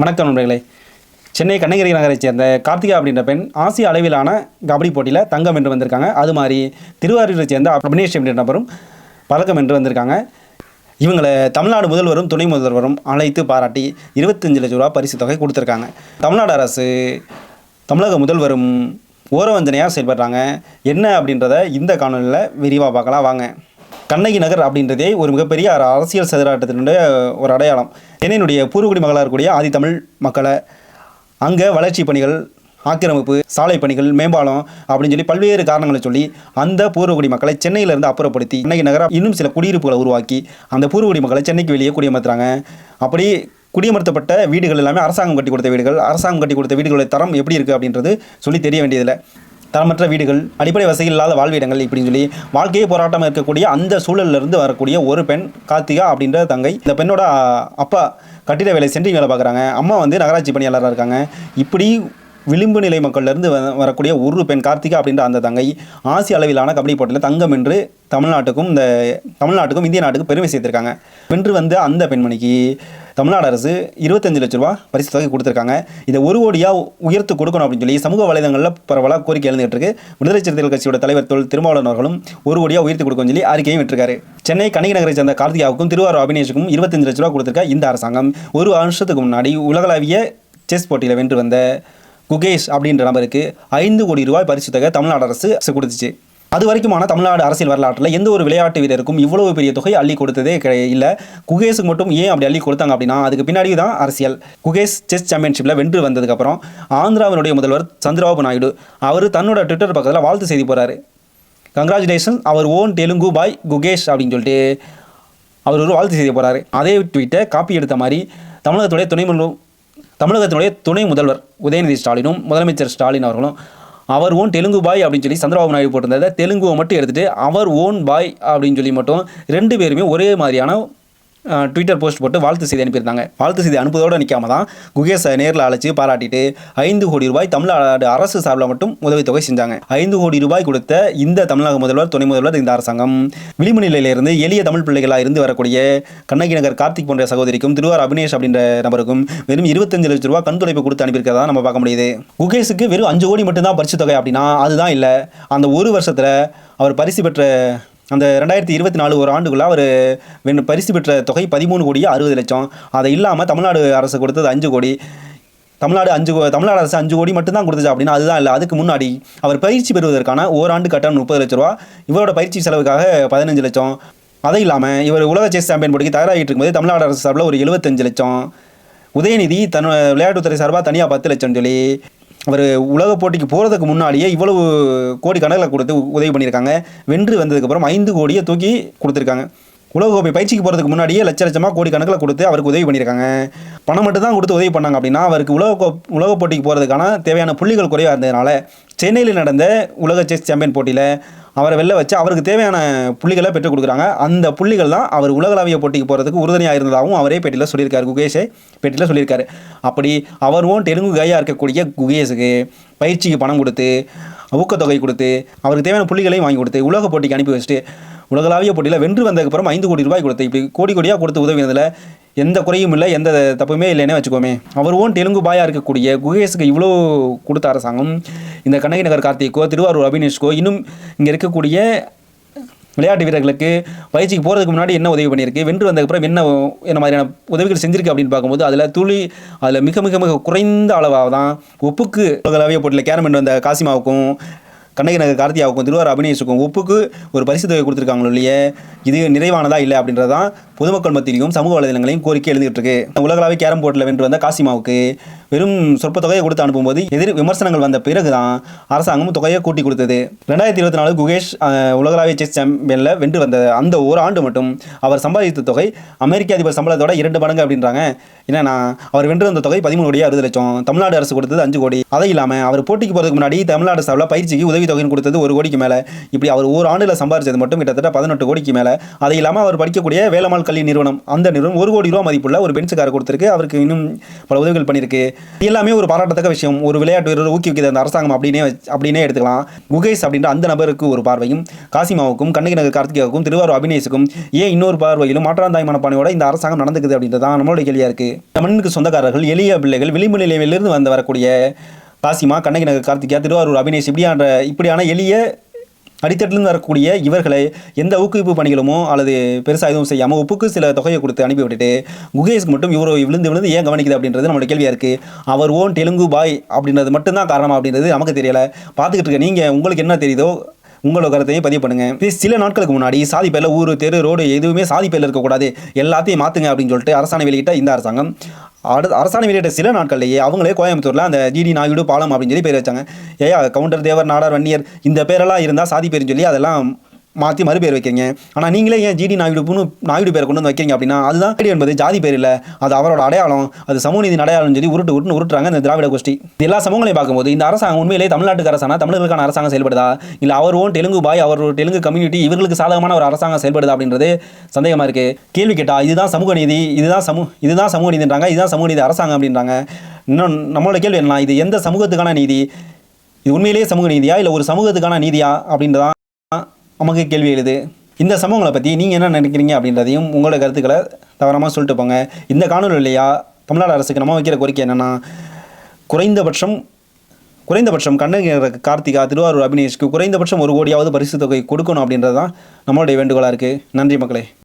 வணக்கம் நண்பர்களே. சென்னை கண்ணகிரி நகரைச் சேர்ந்த கார்த்திகா அப்படின்ற பெண் ஆசிய அளவிலான கபடி போட்டியில் தங்கம் வென்று வந்திருக்காங்க. அது மாதிரி திருவாரூரை சேர்ந்த அபினேஷ் அப்படின்ற நபரும் பதக்கம் வென்று வந்திருக்காங்க. இவங்களை தமிழ்நாடு முதல்வரும் துணை முதல்வரும் அழைத்து பாராட்டி இருபத்தஞ்சு லட்ச ரூபா பரிசு தொகை கொடுத்துருக்காங்க. தமிழ்நாடு அரசு தமிழக முதல்வரும் ஓரவஞ்சனையாக செயல்படுறாங்க. என்ன அப்படின்றத இந்த காணொலியில் விரிவாக பார்க்கலாம். வாங்க. கண்ணகி நகர் அப்படின்றதே ஒரு மிகப்பெரிய அரசியல் சதுராட்டத்தினுடைய ஒரு அடையாளம். சென்னையினுடைய பூர்வகுடி மகளாக இருக்கக்கூடிய ஆதி தமிழ் மக்களை அங்கே வளர்ச்சி பணிகள் ஆக்கிரமிப்பு சாலை பணிகள் மேம்பாலம் அப்படின்னு சொல்லி பல்வேறு காரணங்களை சொல்லி அந்த பூர்வகுடி மக்களை சென்னையிலேருந்து அப்புறப்படுத்தி கண்ணகி நகரம் இன்னும் சில குடியிருப்புகளை உருவாக்கி அந்த பூர்வகுடி மக்களை சென்னைக்கு வெளியே குடியமர்த்துறாங்க. அப்படி குடியமர்த்தப்பட்ட வீடுகள் எல்லாமே அரசாங்கம் கட்டி கொடுத்த வீடுகள். அரசாங்கம் கட்டி கொடுத்த வீடுகளுடைய தரம் எப்படி இருக்குது அப்படின்றது சொல்லி தெரிய வேண்டியதில்லை. தரமற்ற வீடுகள் அடிப்படை வசதி இல்லாத வாழ்விடங்கள் இப்படின்னு சொல்லி வாழ்க்கையே போராட்டமாக இருக்கக்கூடிய அந்த சூழல்ல இருந்து வரக்கூடிய ஒரு பெண் கார்த்திகா அப்படின்ற தங்கை. இந்த பெண்ணோட அப்பா கட்டிட வேலை சென்று வேலை பார்க்குறாங்க அம்மா வந்து நகராட்சி பணியாளராக இருக்காங்க. இப்படி விளிம்பு நிலை மக்கள்லேருந்து வரக்கூடிய ஒரு பெண் கார்த்திகா அப்படின்ற அந்த தங்கை ஆசிய அளவிலான கபடி போட்டியில் தங்கம் என்று தமிழ்நாட்டுக்கும் இந்த தமிழ்நாட்டுக்கும் இந்திய நாட்டுக்கும் பெருமை சேர்த்திருக்காங்க. வென்று வந்து அந்த பெண்மணிக்கு தமிழ்நாடு அரசு இருபத்தஞ்சு லட்ச ரூபா பரிசு தொகை கொடுத்துருக்காங்க. இதை ஒரு கோடியாக உயர்த்து கொடுக்கணும் அப்படின்னு சொல்லி சமூக வலைதளங்களில் பரவலாக கோரிக்கை எழுந்துகிட்டு இருக்கு விடுதலை சிறுத்தைகள் கட்சியோட தலைவர் தொல் திருமாவளவன் அவர்களும் ஒரு கோடியாக உயர்த்தி கொடுக்கணும்னு சொல்லி அறிக்கையும் விட்டுருக்காரு. சென்னை கணிக நகரை சேர்ந்த கார்த்திகாவுக்கும் திருவாரூர் அபினேஷுக்கும் இருபத்தஞ்சு லட்ச ரூபா கொடுத்துருக்க இந்த அரசாங்கம். ஒரு வருஷத்துக்கு முன்னாடி உலகளாவிய செஸ் போட்டியில் வென்று வந்த குகேஷ் அப்படின்ற நபருக்கு ஐந்து கோடி ரூபாய் பரிசு தொகை தமிழ்நாடு அரசு கொடுத்துச்சு. அது வரைக்குமான தமிழ்நாடு அரசியல் வரலாற்றில் எந்த ஒரு விளையாட்டு வீரருக்கும் இவ்வளவு பெரிய தொகை அள்ளி கொடுத்ததே கிடையாது இல்லை. குகேஷுக்கு மட்டும் ஏன் அப்படி அள்ளி கொடுத்தாங்க அப்படின்னா அதுக்கு பின்னாடி தான் அரசியல். குகேஷ் செஸ் சாம்பியன்ஷிப்பில் வென்று வந்ததுக்கப்புறம் ஆந்திராவினுடைய முதல்வர் சந்திரபாபு நாயுடு அவர் தன்னோட ட்விட்டர் பக்கத்தில் வாழ்த்து செய்தி போகிறாரு கங்க்ராச்சுலேஷன் அவர் ஓன் தெலுங்கு பாய் குகேஷ் அப்படின்னு சொல்லிட்டு அவர் ஒரு வாழ்த்து செய்தி போகிறாரு அதே ட்வீட்டை காப்பி எடுத்த மாதிரி தமிழகத்துடைய துணை தமிழகத்தினுடைய துணை முதல்வர் உதயநிதி ஸ்டாலினும் முதலமைச்சர் ஸ்டாலின் அவர்களும் அவர் ஓன் தெலுங்கு பாய் அப்படின்னு சொல்லி சந்திரபாபு நாயுடு போட்டிருந்ததை தெலுங்குவை மட்டும் எடுத்துட்டு அவர் ஓன் பாய் அப்படின்னு சொல்லி மட்டும் ரெண்டு பேருமே ஒரே மாதிரியான ட்விட்டர் போஸ்ட் போட்டு வாழ்த்து செய்தி அனுப்பியிருந்தாங்க. வாழ்த்து செய்தி அனுப்புவதோடு நிற்காம தான் குகேஷை நேரில் அழைச்சி பாராட்டிட்டு ஐந்து கோடி ரூபாய் தமிழ்நாடு அரசு சார்பில் மட்டும் உதவித்தொகை செஞ்சாங்க. ஐந்து கோடி ரூபாய் கொடுத்த இந்த தமிழக முதல்வர் துணை முதல்வர் இந்த அரசாங்கம். விளிம்பு நிலையிலிருந்து எளிய தமிழ் பிள்ளைகளாக இருந்து வரக்கூடிய கண்ணகி நகர் கார்த்திக் போன்ற சகோதரிக்கும் திருவார் அபினேஷ் அப்படின்ற நபருக்கும் வெறும் இருபத்தஞ்சு லட்ச ரூபாய் கண் துடைப்பு கொடுத்து அனுப்பியிருக்கிறதா நம்ம பார்க்க முடியுது. குகேஷுக்கு வெறும் அஞ்சு கோடி மட்டும்தான் பரிசு தொகை அப்படின்னா அதுதான் இல்லை. அந்த ஒரு வருஷத்தில் அவர் பரிசு பெற்ற அந்த ரெண்டாயிரத்தி இருபத்தி நாலு ஒரு ஆண்டுக்குள்ள அவர் வென் பரிசு பெற்ற தொகை பதிமூணு கோடி அறுபது லட்சம். அதை இல்லாமல் தமிழ்நாடு அரசு கொடுத்தது அஞ்சு கோடி. தமிழ்நாடு அஞ்சு கோ- தமிழ்நாடு அரசு அஞ்சு கோடி மட்டும்தான் கொடுத்துச்சு அப்படின்னா அதுதான் இல்லை. அதுக்கு முன்னாடி அவர் பயிற்சி பெறுவதற்கான ஓராண்டு கட்டணம் முப்பது லட்ச ரூபா. இவரோட பயிற்சி செலவுக்காக பதினஞ்சு லட்சம். அதை இல்லாமல் இவர் உலக செஸ் சாம்பியன் போட்டிக்கு தயாராகிட்டு இருக்கும்போது தமிழ்நாடு அரசு சார்பில் ஒரு எழுபத்தஞ்சு லட்சம். உதயநிதி தன் விளையாட்டுத்துறை சார்பாக தனியாக பத்து லட்சம் சொல்லி அவர் உலக போட்டிக்கு போகிறதுக்கு முன்னாடியே இவ்வளவு கோடி கணக்கில் கொடுத்து உதவி பண்ணியிருக்காங்க. வென்று வந்ததுக்கப்புறம் ஐந்து கோடியை தூக்கி கொடுத்துருக்காங்க. உலகக்கோப்பை பயிற்சிக்கு போகிறதுக்கு முன்னாடியே லட்ச லட்சமாக கோடி கணக்கில் கொடுத்து அவருக்கு உதவி பண்ணியிருக்காங்க. பணம் மட்டும் தான் கொடுத்து உதவி பண்ணாங்க அப்படின்னா அவருக்கு உலக உலக போட்டிக்கு போகிறதுக்கான தேவையான புள்ளிகள் குறைவாக இருந்ததுனால சென்னையில் நடந்த உலக செஸ் சாம்பியன் போட்டியில் அவரை வெளில வச்சு அவருக்கு தேவையான புள்ளிகளை பெற்றுக் கொடுக்குறாங்க. அந்த புள்ளிகள் தான் அவர் உலகளாவிய போட்டிக்கு போகிறதுக்கு உறுதுணையாக இருந்ததாகவும் அவரே பேட்டியில் சொல்லியிருக்காரு. குகேஷே பேட்டியில் சொல்லியிருக்காரு. அப்படி அவரும் தெலுங்கு கையாக இருக்கக்கூடிய குகேஷுக்கு பயிற்சிக்கு பணம் கொடுத்து ஊக்கத்தொகை கொடுத்து அவருக்கு தேவையான புள்ளிகளையும் வாங்கி கொடுத்து உலக போட்டிக்கு அனுப்பி வச்சுட்டு உலகளாவிய போட்டியில் வென்று வந்ததுக்கப்புறம் ஐந்து கோடி ரூபாய் கொடுத்து இப்படி கோடி கோடியாக கொடுத்து உதவினதில் எந்த குறையும் இல்லை எந்த தப்புமே இல்லைன்னே வச்சுக்கோமே. அவர் ஓன் தெலுங்கு பாயாக இருக்கக்கூடிய குகேஷுக்கு இவ்வளோ கொடுத்த அரசாங்கம் இந்த கண்ணகி நகர் கார்த்திக்கோ திருவாரூர் அபினேஷ்கோ இன்னும் இங்கே இருக்கக்கூடிய விளையாட்டு வீரர்களுக்கு பயிற்சிக்கு போகிறதுக்கு முன்னாடி என்ன உதவி பண்ணியிருக்கு வென்று வந்ததுக்கப்புறம் என்ன என்ன மாதிரியான உதவிகள் செஞ்சிருக்கு அப்படின்னு பார்க்கும்போது அதில் துளி அதில் மிக மிக மிக குறைந்த அளவாக தான் ஒப்புக்கு உலகளாவிய போட்டியில் கேரமெண்ட் வந்த காசிமாவுக்கும் கண்ணகி நகர் கார்த்தியாவுக்கும் திருவாரூர் அபினேஷுக்கும் ஒப்புக்கு ஒரு பரிசு தொகை கொடுத்துருக்காங்களோ இல்லையே? இது நிறைவானதா இல்லை அப்படின்றது தான் பொதுமக்கள் மத்தியிலும் சமூக வலைதளங்களையும் கோரிக்கை எழுதிட்டு இருக்கு உலகளாவிய கேரம் போர்ட்டில் வென்று வந்த காசிமாவுக்கு வெறும் சொற்ப தொகையை கொடுத்து அனுப்பும்போது எதிர் விமர்சனங்கள் வந்த பிறகு தான் அரசாங்கம் தொகையை கூட்டி கொடுத்தது. ரெண்டாயிரத்தி இருபத்தி நாலு குகேஷ் உலகளாவிய செஸ் சாம்பியனில் வென்று வந்த அந்த ஒரு ஆண்டு மட்டும் அவர் சம்பாதித்த தொகை அமெரிக்க அதிபர் சம்பளத்தோட இரண்டு மடங்கு அப்படின்றாங்க. என்னன்னா அவர் வென்று வந்த தொகை பதிமூணு கோடி அறுபது லட்சம். தமிழ்நாடு அரசு கொடுத்தது அஞ்சு கோடி. அதை இல்லாமல் அவர் போட்டிக்கு போகிறதுக்கு முன்னாடி தமிழ்நாடு சார்பில் பயிற்சிக்கு உதவி தொகைன்னு கொடுத்தது ஒரு கோடிக்கு மேலே. இப்படி அவர் ஒரு ஆண்டில் சம்பாதிச்சது மட்டும் கிட்டத்தட்ட பதினெட்டு கோடிக்கு மேலே. அதை இல்லாமல் அவர் படிக்கக்கூடிய வேலம்மாள் கல்வி நிறுவனம். அந்த நிறுவனம் ஒரு கோடி ரூபா மதிப்புள்ள ஒரு பென்சுக்காரர் கொடுத்துருக்கு. அவருக்கு இன்னும் பல உதவிகள் பண்ணியிருக்கு. இது எல்லாமே ஒரு பாராட்டத்தக்க விஷயம். ஒரு விளையாட்டு வீரர் ஊக்குவிக்கிறது அந்த அரசாங்கம் அப்படின்னே அப்படின்னே எடுத்துக்கலாம். குகேஷ் அப்படின்ற அந்த நபருக்கு ஒரு பார்வையும் காசிமாவுக்கும் கண்ணகி நகர் கார்த்திகாவுக்கும் திருவாரூர் அபினேஷுக்கும் ஏன் இன்னொரு பார்வையிலும் மாற்றாந்தாய் மனப்பானையோட இந்த அரசாங்கம் நடந்துக்குது அப்படின்றது தான் நம்மளுடைய கேள்வியாக இருக்குது இந்த மண்ணுக்கு சொந்தக்காரர்கள் எளிய பிள்ளைகள் விளிம்பு நிலையிலிருந்து வந்து வரக்கூடிய காசிமா கண்ணகி நகர் கார்த்திகா திருவாரூர் அபினேஷ் இப்படியான இப்படியான எளிய அடித்தட்டிலிருந்து வரக்கூடிய இவர்களை எந்த ஊக்குவிப்பு பணிகளுமோ அல்லது பெருசாக எதுவும் செய்யாமல் உப்புக்கு சில தொகையை கொடுத்து அனுப்பி விட்டுட்டு குகேஷ்க்கு மட்டும் இவரோ விழுந்து விழுந்து ஏன் கவனிக்குது அப்படின்றது நம்மளோட கேள்வியாக இருக்குது அவர் ஓன் தெலுங்கு பாய் அப்படின்றது மட்டும்தான் காரணம் அப்படின்றது நமக்கு தெரியலை. பார்த்துக்கிட்டு இருக்க நீங்கள் உங்களுக்கு என்ன தெரியுதோ உங்களோட கருத்தையும் பதிவு பண்ணுங்க. சில நாட்களுக்கு முன்னாடி சாதி பேரில் ஊர் தெரு ரோடு எதுவுமே சாதி பேரில் இருக்கக்கூடாது. எல்லாத்தையும் மாற்றுங்க அப்படின்னு சொல்லிட்டு அரசாணை வெளியிட்ட இந்த அரசாங்கம். அடுத்த அரசாணை வெளியிட்ட சில நாட்கள்லேயே அவங்களே கோயம்புத்தூரில் அந்த ஜிடி நாயுடு பாலம் அப்படின்னு சொல்லி பேர் வச்சாங்க. ஏயா கவுண்டர் தேவர் நாடார் வன்னியர் இந்த பேரெல்லாம் இருந்தால் சாதி பேருன்னு சொல்லி அதெல்லாம் மாற்றி மறுபேர் வைக்கிறீங்க. ஆனால் நீங்களே ஏன் ஜிடி நாயுடுப்புன்னு நாயுடு பேரை கொண்டு வந்து வைக்கிறீங்க அப்படின்னா அதுதான் நாயுடு என்பது ஜாதி பேர் இல்லை. அது அவரோட அடையாளம். அது சமூக நீதி அடையாளம் சொல்லி உருட்டு உருட்டு உருட்டுறாங்க இந்த திராவிட கோஷ்டி. இது எல்லா சமூகங்களையும் பார்க்கும்போது இந்த அரசாங்கம் உண்மையிலே தமிழ்நாட்டுக்கு அரசாங்கம் தமிழர்களுக்கான அரசாங்கம் செயல்படுதா? இல்லை அவர் ஓன் தெலுங்கு பாய் அவர் ஒரு தெலுங்கு கம்யூனிட்டி இவர்களுக்கு சாதகமான ஒரு அரசாங்கம் செயல்படுதா அப்படின்றது சந்தேகமாக இருக்குது கேள்வி கேட்டால் இதுதான் சமூக நீதி இதுதான் சமூக இதுதான் சமூக நீதின்றாங்க இதுதான் சமூக நீதி அரசாங்கம் அப்படின்றாங்க. இன்னும் நம்மளோட கேள்வி என்ன இது எந்த சமூகத்துக்கான நீதி? இது உண்மையிலேயே சமூக நீதியா? இல்லை ஒரு சமூகத்துக்கான நீதியா? அப்படின்றதான் நமக்கு கேள்வி எழுது. இந்த சம்பவங்களை பற்றி நீங்கள் என்ன நினைக்கிறீங்க அப்படின்றதையும் உங்களோட கருத்துக்களை தவறாமல் சொல்லிட்டு போங்க. இந்த காணொலி இல்லையா தமிழ்நாடு அரசுக்கு நம்ம வைக்கிற கோரிக்கை என்னென்னா குறைந்தபட்சம் குறைந்தபட்சம் கண்ணகி கார்த்திகா திருவாரூர் அபினேஷ்க்கு குறைந்தபட்சம் ஒரு கோடியாவது பரிசு தொகை கொடுக்கணும் அப்படின்றது தான் நம்மளுடைய வேண்டுகோளாக இருக்குது நன்றி மக்களே.